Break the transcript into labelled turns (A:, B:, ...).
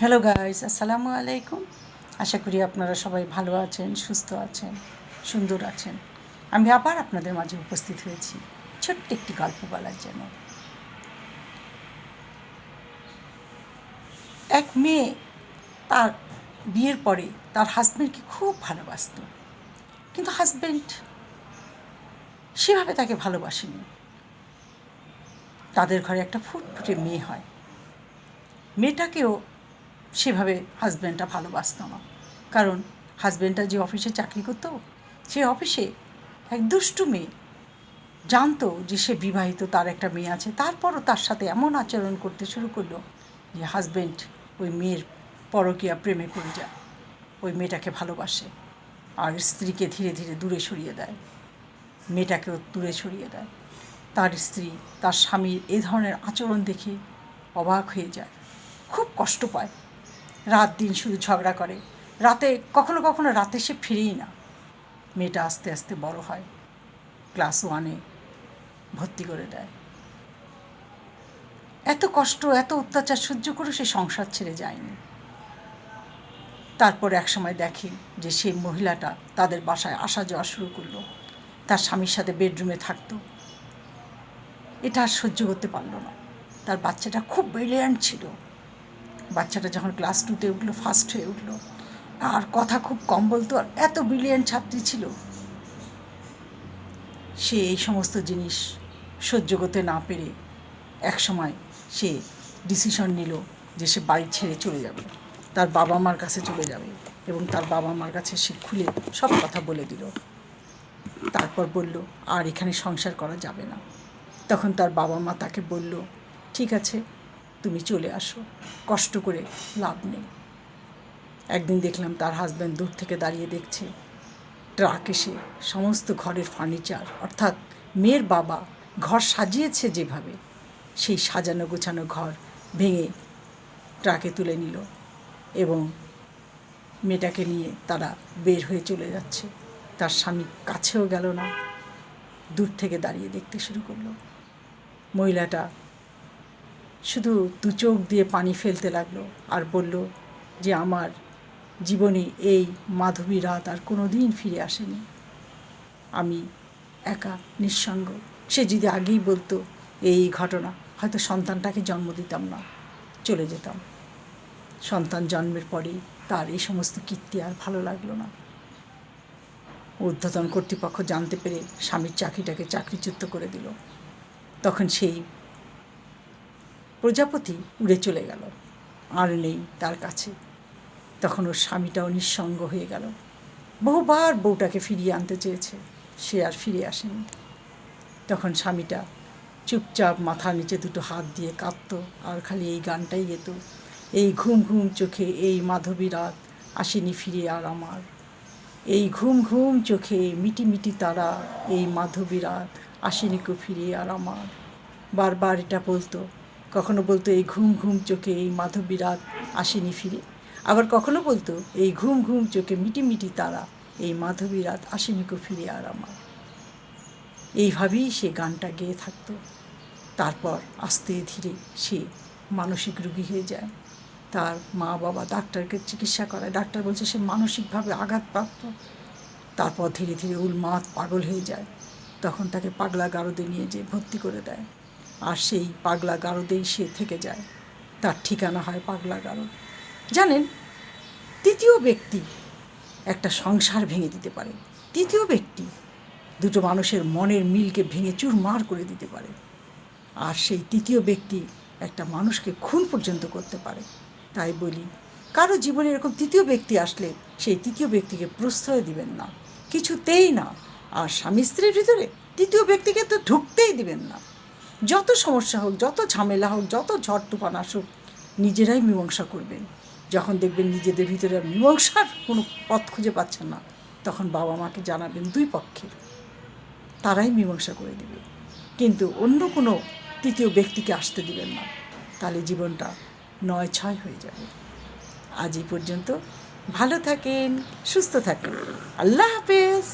A: Hello guys আসসালামু আলাইকুম আশা করি আপনারা সবাই ভালো আছেন, সুস্থ আছেন, সুন্দর আছেন। আমি আবার আপনাদের মাঝে উপস্থিত হয়েছি। ছোট্ট একটি গল্প বলার জন্য। এক মেয়ে তার বিয়ের পরে তার হাজব্যান্ডকে খুব ভালোবাসত। কিন্তু হাজব্যান্ড সেভাবে তাকে ভালোবাসেনি। তাদের ঘরে একটা ফুটফুটে মেয়ে হয়। মেয়েটাকেও সেভাবে হাজব্যান্ডটা ভালোবাসত না। কারণ হাজব্যান্ডটা যে অফিসে চাকরি করতো সেই অফিসে এক দুষ্টু মেয়ে। জানতো যে সে বিবাহিত, তার একটা মেয়ে আছে। তারপরও তার সাথে এমন আচরণ করতে শুরু করল যে হাজব্যান্ড ওই মেয়ের পরকীয়া প্রেমে পড়ে যায়। ওই মেয়েটাকে ভালোবাসে আর স্ত্রীকে ধীরে ধীরে দূরে সরিয়ে দেয়। মেয়েটাকেও দূরে সরিয়ে দেয়। তার স্ত্রী, তার স্বামীর এ ধরনের আচরণ দেখে অবাক হয়ে যায়। খুব কষ্ট পায়। রাত দিন শুধু ঝগড়া করে। রাতে, কখনো কখনো রাতে সে ফিরেই না। মেয়েটা আস্তে আস্তে বড় হয়। ক্লাস ওয়ানে ভর্তি করে দেয়। এত কষ্ট, এত অত্যাচার সহ্য করে সে সংসার ছেড়ে যায়নি। তারপর এক সময় দেখে যে সেই মহিলাটা তাদের বাসায় আসা যাওয়া শুরু করল। তার স্বামীর সাথে বেডরুমে থাকতো। এটা আর সহ্য করতে পারল না। তার বাচ্চাটা খুব ব্রিলিয়ান্ট ছিল। বাচ্চাটা যখন ক্লাস টুতে উঠল ফার্স্ট হয়ে উঠল, আর কথা খুব কম বলতো, আর এত ব্রিলিয়ান্ট ছাত্রী ছিল। সে এই সমস্ত জিনিস সহ্য করতে না পেরে এক সময় সে ডিসিশন নিল যে সে বাড়ি ছেড়ে চলে যাবে। তার বাবা মার কাছে চলে যাবে এবং তার বাবা মার কাছে সে খুলে সব কথা বলে দিল। তারপর বলল, আর এখানে সংসার করা যাবে না। তখন তার বাবা মা তাকে বলল, ঠিক আছে তুমি চলে আসো। কষ্ট করে লাভ নেই। একদিন দেখলাম তার হাজব্যান্ড দূর থেকে দাঁড়িয়ে দেখছে। ট্রাক এসে সমস্ত ঘরের ফার্নিচার অর্থাৎ মেয়ের বাবা ঘর সাজিয়েছে যেভাবে, সেই সাজানো গোছানো ঘর ভেঙে ট্রাকে তুলে নিল এবং মেয়েটাকে নিয়ে তারা বের হয়ে চলে যাচ্ছে। তার স্বামী কাছেও গেল না। দূর থেকে দাঁড়িয়ে দেখতে শুরু করল। মহিলাটা শুধু দু চোখ দিয়ে পানি ফেলতে লাগল আর বলল যে আমার জীবনে এই মাধবী রাত আর কোনো দিন ফিরে আসেনি। আমি একা, নিঃসঙ্গ। সে যদি আগেই বলতো এই ঘটনা, হয়তো সন্তানটাকে জন্ম দিতাম না, চলে যেতাম। সন্তান জন্মের পরেই তার এই সমস্ত কীর্তি আর ভালো লাগল না। ঊর্ধ্বতন কর্তৃপক্ষ জানতে পেরে স্বামীর চাকরিটাকে চাকরিচ্যুত করে দিল। তখন সেই প্রজাপতি উড়ে চলে গেল। আর নেই তার কাছে। তখন ওর স্বামীটাও নিঃসঙ্গ হয়ে গেল। বহুবার বউটাকে ফিরিয়ে আনতে চেয়েছে। সে আর ফিরে আসেনি। তখন স্বামীটা চুপচাপ মাথার নিচে দুটো হাত দিয়ে কাঁদত আর খালি এই গানটাই যেত এই ঘুম ঘুম চোখে এই মাধবী রাত আসেনি ফিরে আর আমার। এই ঘুম ঘুম চোখে মিটি মিটি তারা এই মাধবী রাত আসেনি কো ফিরে আর আমার। বারবার এটা বলতো কখনো বলতো এই ঘুম ঘুম চোখে এই মাধবী রাত আসেনি ফিরে। আবার কখনো বলতো এই ঘুম ঘুম চোখে মিটি মিটি তারা, এই মাধবী রাত আসেনি কো ফিরে আর আমার। এইভাবেই সে গানটা গেয়ে থাকতো। তারপর আস্তে ধীরে সে মানসিক রুগী হয়ে যায়। তার মা বাবা ডাক্তারকে চিকিৎসা করায়। ডাক্তার বলছে সে মানসিকভাবে আঘাতপ্রাপ্ত। তারপর ধীরে ধীরে উন্মাদ পাগল হয়ে যায়। তখন তাকে পাগলা গারদে নিয়ে যেয়ে ভর্তি করে দেয়। আর সেই পাগলা গারদেই সে থেকে যায়। তার ঠিকানা হয় পাগলা গারদ। জানেন, তৃতীয় ব্যক্তি একটা সংসার ভেঙে দিতে পারে। তৃতীয় ব্যক্তি দুটো মানুষের মনের মিলকে ভেঙে চুরমার করে দিতে পারে। আর সেই তৃতীয় ব্যক্তি একটা মানুষকে খুন পর্যন্ত করতে পারে। তাই বলি, কারও জীবনে এরকম তৃতীয় ব্যক্তি আসলে সেই তৃতীয় ব্যক্তিকে প্রশ্রয় দিবেন না। কিছুতেই না। আর স্বামী স্ত্রীর ভিতরে তৃতীয় ব্যক্তিকে তো ঢুকতেই দিবেন না। যত সমস্যা হোক, যত ঝামেলা হোক, যত ঝড় তুফান আসুক, নিজেরাই মীমাংসা করবেন। যখন দেখবেন নিজেদের ভিতরে মীমাংসার কোনো পথ খুঁজে পাচ্ছেন না, তখন বাবা মাকে জানাবেন দুই পক্ষের। তারাই মীমাংসা করে দেবে। কিন্তু অন্য কোনো তৃতীয় ব্যক্তিকে আসতে দিবেন না। তাহলে জীবনটা নয় ছয় হয়ে যাবে। আজ এই পর্যন্ত ভালো থাকেন, সুস্থ থাকেন। আল্লাহ হাফেজ।